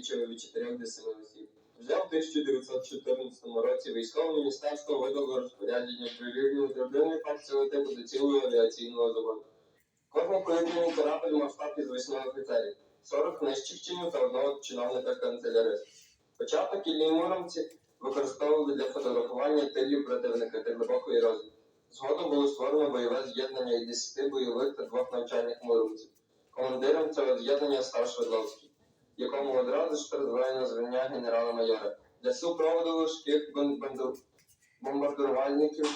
налічує від 4 до 7 осіб. Вже в 1914 році військове міністерство видало розпорядження прирівнювати один цього типу до цілого авіаційного заводу. Кожний повітряний корабль мав штат із 8 офіцерів, 40 нижчих чинів та одного чиновника канцеляриста. Початок і муромці використовували для фотографування тилів противника та глибокої розвідки. Згодом було створено бойове з'єднання із 10 бойових та двох навчальних муромців. Командиром цього з'єднання став Шведловський, якому одразу ж призвано звання генерала-майора. Для супроводу важких бомбардувальників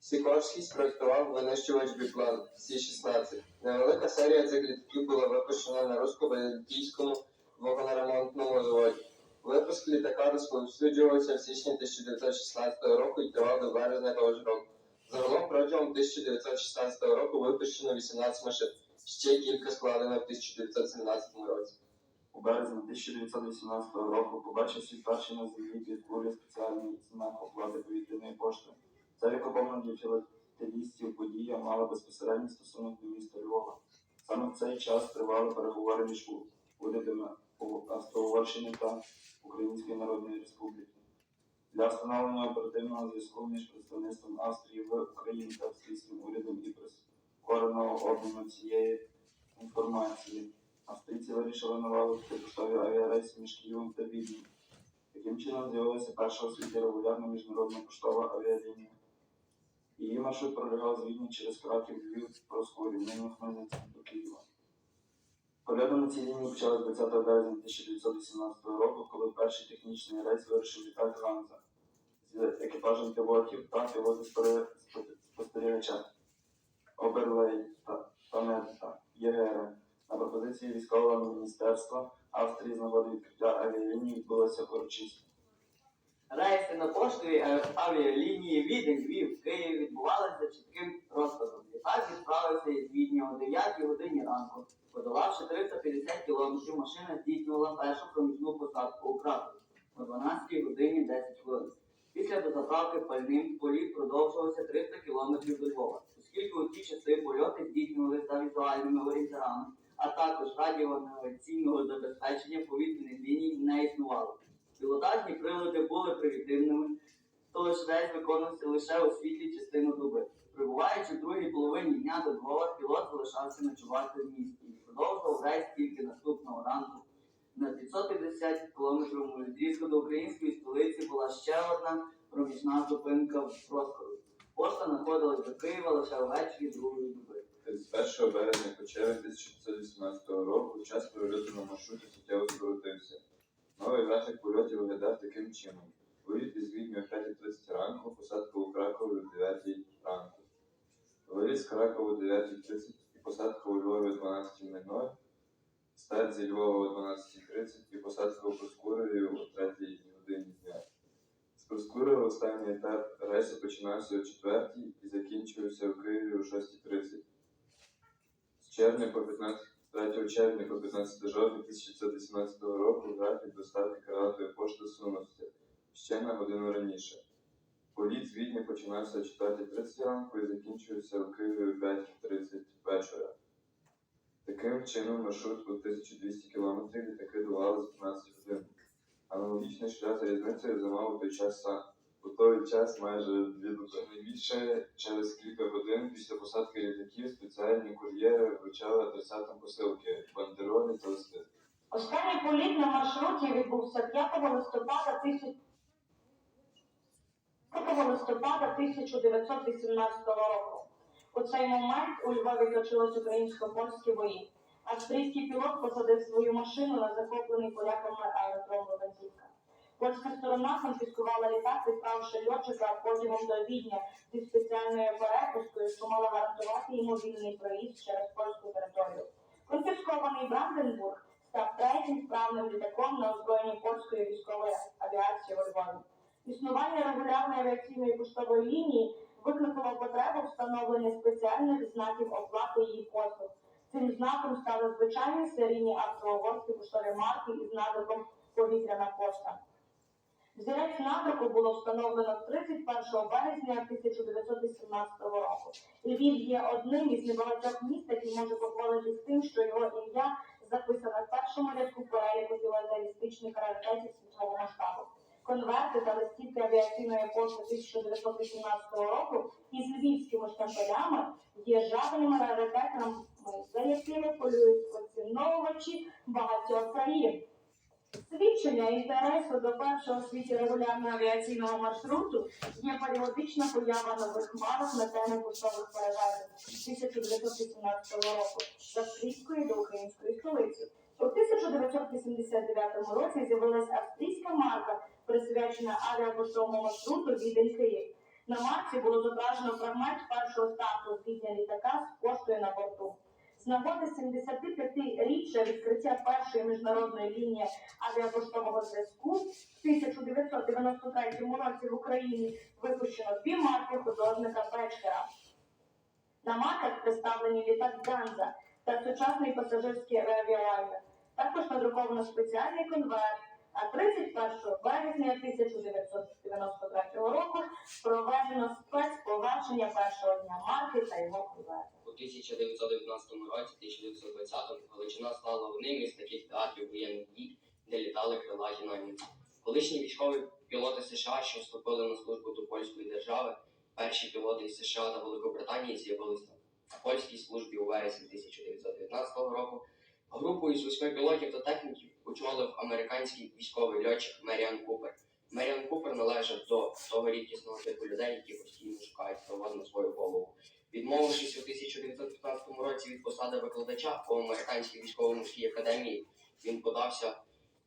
Сікорський спроектував винищувач біплан Сі-16. Невелика серія цих літаків була випущена на русько-бельгійському вагоноремонтному заводі. Випуск літака розповсюджувався в січні 1916 року і тривав до березня того ж року. Загалом протягом 1916 року випущено 18 машин, ще кілька складено в 1917 році. У березні 1918 року побачив світ перший на землі під кулі спеціальний знак оплати повітряної пошти. Ця вікоповна для філателістів подія мала безпосередній стосунок до міста Львова. Саме в цей час тривали переговори між урядами Австро-Угорщини та Української Народної Республіки. Для встановлення оперативного зв'язку між представництвом Австрії в Україні та австрійським урядом і прискореного обміну цієї інформації Австрійці вирішили налагодити поштові авіарейси між Києвом та Віднем. Таким чином з'явилася перша у світі регулярна міжнародна поштова авіалінія. Її маршрут пролягав з Відня через Краків, Львів, Проскурі, нині Хмельницький до Києва. Польоти на цій лінії почали 20 березня 1918 року, коли перший технічний рейс вирушив літак Ганза з екіпажем пілотів та пілоти-спостерігача Оберлей та Танета Єгера. Пропозиції військового міністерства Австрії з нагоди відкриття авіалінії відбулося урочисто. Рейси на поштовій е, авіалінії Відень, Львів, Київ відбувалися за чітким розкладом. Літак відправився із Відня о 9 годині ранку. Подолавши 350 кілометрів, машина здійснювала першу проміжну посадку у Кракові о 12 годині 10 хвилин. Після дозаправки пальним політ продовжувався 300 кілометрів до Львова. Оскільки у ті часи польоти здійснювалися за візуальними орієнтирами, а також радіонавігаційного забезпечення повітряних ліній не існувало. Пілотажні прилади були примітивними, тож рейс виконувався лише у світлій частину доби. Прибуваючи в другій половині дня до Львова, пілот залишався ночувати в місті і продовжував рейс тільки наступного ранку. На 550 кілометрів відрізку до української столиці була ще одна проміжна зупинка в Проскурі. Пошта знаходилась до Києва лише ввечері другої доби. 31 березня по червень 1918 року час прольоту на маршруті суттєво скоротився. Новий графік польотів виглядав таким чином. Виліт із Відня о 5.30 ранку, посадка у Кракові о 9 ранку. Виліт з Кракова о 9.30 і посадка у Львові о 12.00. Старт зі Львова о 12.30 і посадка у Проскурові о 3 годині дня. З Проскурова останній етап рейсу починався о 4 і закінчувався у Києві о 6.30. Червня по 15 3 червня по 15 жовтня 1918 року графік доставки каратої пошти сунувся ще на годину раніше. Політ з Відня починався о 4.30 ранку і закінчувався у Києві о 5.30 вечора. Таким чином, маршрут у 1200 км літаки долали за 15 годин. Аналогічний шлях за різницею займав у той час сам. У той час майже дві доби. Найбільше через кілька годин після посадки літаків спеціальні кур'єри вручали адресатам посилки, бандероли та листи. Останній політ на маршруті відбувся 5 листопада 1000 5 листопада 1918 року. У цей момент у Львові точились українсько-польські бої. Австрійський пілот посадив свою машину на захоплений поляками аеродром Лобазівка. Польська сторона конфіскувала літак, відправивши льотчика потягом до Відня зі спеціальною перепускою, що мала гарантувати йому вільний проїзд через польську територію. Конфіскований Бранденбург став третім справним літаком на озброєнні польської військової авіації у Львові. Існування регулярної авіаційної поштової лінії викликало потребу встановлення спеціальних знаків оплати її послуг. Цим знаком стали звичайні серійні австро-угорські поштові марки із надруком повітряна пошта. Взірець надруку було встановлено 31 березня 1918 року. Львів є одним із небагатьох міст, який може похвалитись тим, що його ім'я записане в першому рядку переліку філателістичних раритетів світового масштабу. Конверти та листівки авіаційної пошти 1918 року із львівськими штампелями є жадними раритетами, за якими полюють поціновувачі багатьох країн. Свідчення інтересу до першого в світі регулярного авіаційного маршруту є періодична поява нових марок на теми поштових перевезень 1918 року з австрійської до української столиці. У 1989 році з'явилася австрійська марка, присвячена авіапоштовому маршруту Відень Київ. На марці було зображено фрагмент першого старту з літака з поштою на борту. З нагоди 75-річчя відкриття першої міжнародної лінії авіапоштового зв'язку в 1993 році в Україні випущено дві марки художника Бечкера. На марках представлені літак Ганза та сучасний пасажирський авіалайнер. Також надруковано спеціальний конверт. А 31 березня 1993 року проведено спецповаження першого дня марки та його конверту. У 1919 році, 1920 Галичина стала одним із таких театрів воєнних дій, де літали крилаті найманці. Колишні військові пілоти США, що вступили на службу до польської держави, перші пілоти із США та Великобританії з'явилися на польській службі у вересні 1919 року. Групу із восьми пілотів та техніків очолив американський військовий льотчик Меріан Купер. Меріан Купер належав до того рідкісного типу людей, які постійно шукають провод на свою голову. Відмовившись у 1915 році від посади викладача у американській військово-морській академії, він подався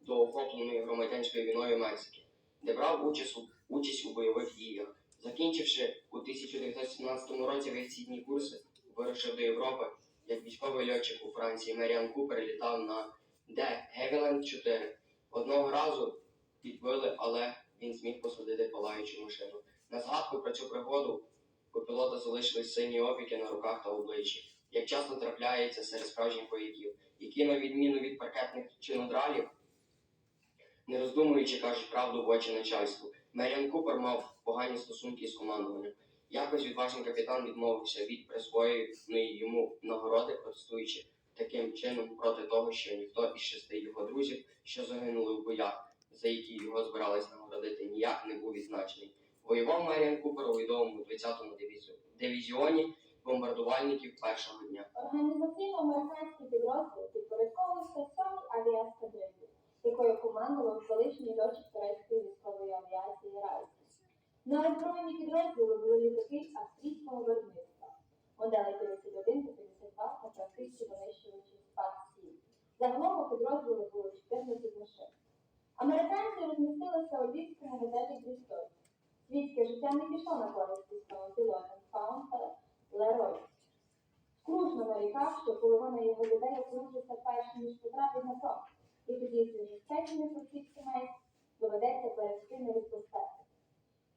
до охопленої громадянською війною Мексики, де брав участь у, участь у бойових діях. Закінчивши у 1917 році вихідні курси, вирушив до Європи як військовий льотчик у Франції. Меріан Купер літав на Де Гевіленд 4. Одного разу підбили, але він зміг посадити палаючу машину. На згадку про цю пригоду у пілота залишились сині опіки на руках та обличчі, як часто трапляється серед справжніх вояків, які, на відміну від паркетних чинодралів, не роздумуючи, кажуть правду в очі начальству. Меріан Купер мав погані стосунки з командуванням. Якось відважний капітан відмовився від присвоєної йому нагороди, протестуючи таким чином проти того, що ніхто із шести його друзів, що загинули в боях, за які його збирались нагородити, ніяк не був відзначений. Воював Меріан Купер у відомому 20-му дивізіоні, бомбардувальників першого дня. Організаційно американський підрозділ підпорядковувався сьомій авіаскадрилі, якою командував колишній льотчик турецької військової авіації Райс. На озброєнні підрозділу були літаки австрійського виробництва, моделі 51 та 52 та практичні винищувачі СПАК-7. Загалом у підрозділу було 14 машин. Американці розмістилися у львівському готелі Брістоль. Світське життя не пішло на користь військовим пілотам Фаун та Лерой. Скрушно нарікав, що половина його людей одружиться перш ніж потрапить на фронт, і тоді з усіх сімей доведеться перейти на відпустити.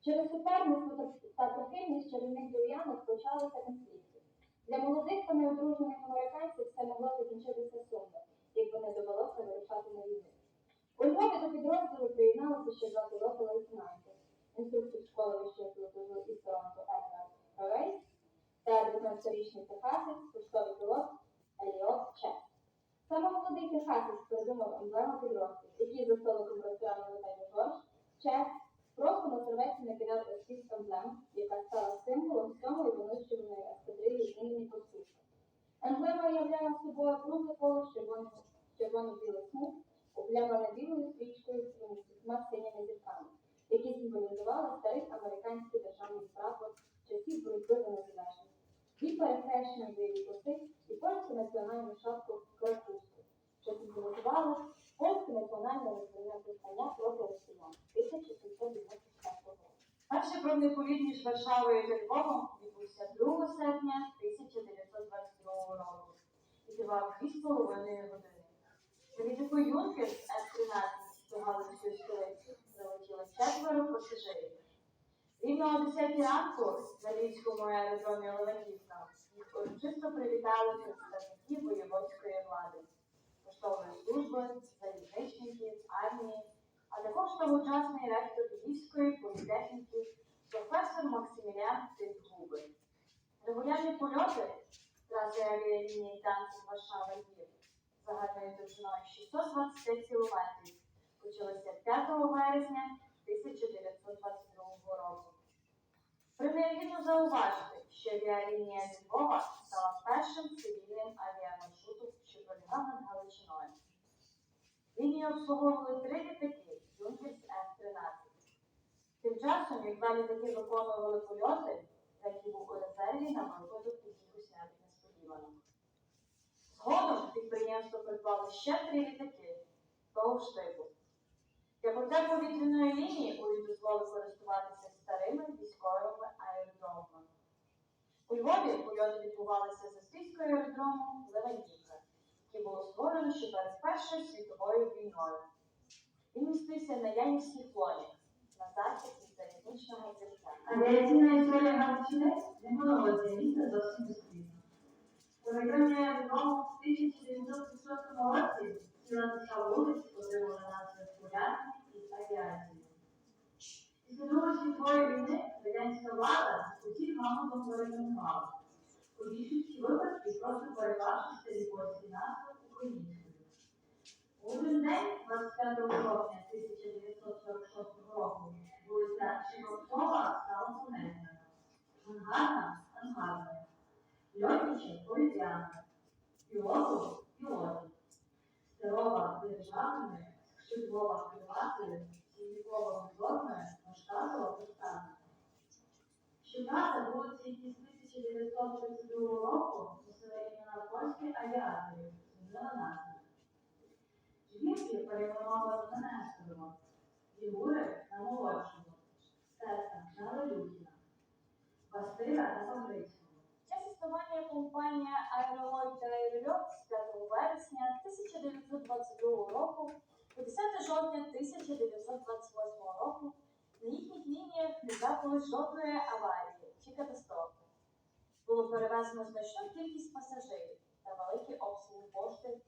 Через суперництво та- прихильність чарівних дур'янок почалися конфлікти. Для молодих та неодружених американців все могло закінчитися сумно, якби не довелося вирушати на війну. У Львові до підрозділу приєдналися ще два пілоти лейтенанти, інструктор школи вищого пілотажу із Торонто Едвард Рейс та 19-річний техасець, пошtovий пілот Еліот Чек. Саме молодий техасець придумав емблему підрозділу, який за столиком ресторану готелю Жорж Чек просто на серветці накидав ескіз емблем, яка стала символом сьомої винищуваної ескадрилі імені Костюшка. Емблема являла собою кругле коло червоно-білих смуг, облямане білою стрічкою з синіми зірками, які символізували старий американський державний прапор часів боротьби за незалежність. Дві перехрещені бойові коси і польську національну шапку Краківську, що символізували польське національне визнання повстання проти росіян 1794 року. Перший пробний політ між Варшавою та Львовом відбувся 2 серпня 1922 року і тривав 2,5 години. Пасажирів. Рівно о 10 ранку на Львівському аеродромі Левандівка їх урочисто привітали представники воєводської влади, поштової служби, залізничників, армії, а також тогочасний ректор Львівської політехніки професор Максимілян Тингубер. Регулярні польоти траси авіалінії Данців Варшава Львів загальною довжиною 625 км вересня 1922 року. Принагідно зауважити, що авіалінія Львова стала першим цивільним авіамаршрутом, що пролягав над Галичиною. Лінію обслуговували три літаки Юнкерс F-13. Тим часом, як два літаки виконували польоти, які був у резерві на випадок якихось несподіванок. Згодом підприємство придбало ще три літаки того ж типу. Для потреб повітряної лінії уряд дозволив користуватися старими військовими аеродромами. У Львові польоти відбувалися з австрійського аеродрому Левандівка, який було створено ще перед Першою світовою війною. Він містився на Янівській флоні на захід від залізничного кільця. Авіаційна історія Галичини не це місце зовсім безслідно. У районі аеродрому в 1936 році держава вулиць отримала назву Полярний із авіації. Після Другої світової війни радянська влада усіх грамотом перейменувала. У більшості випадків просто переклавши старі польські назви українською. У один день, 25 жовтня 1946 року, вулиця Чикоткова стала понесена. Ангарна – ангарною. Льотниче – повітряною. Пілоту – пілотів. Державною, Шидлова – приватною, Сінікова – дозорною, Маштазова – приставною. Щоправда, вулиці, які з 1932 року носили імена польських авіаторів, змінили назву. Жінки перейменовано на Несторова, Фігури на молодшого, Стеса на Лелюхіна, Василя на Павлицького. Час існування компанія Аеролой та Аерольот з 5 вересня 1922 року по 10 жовтня 1928 року на їхніх лініях не трапилось жодної аварії чи катастрофи. Було перевезено значну кількість пасажирів та великі обсяги пошти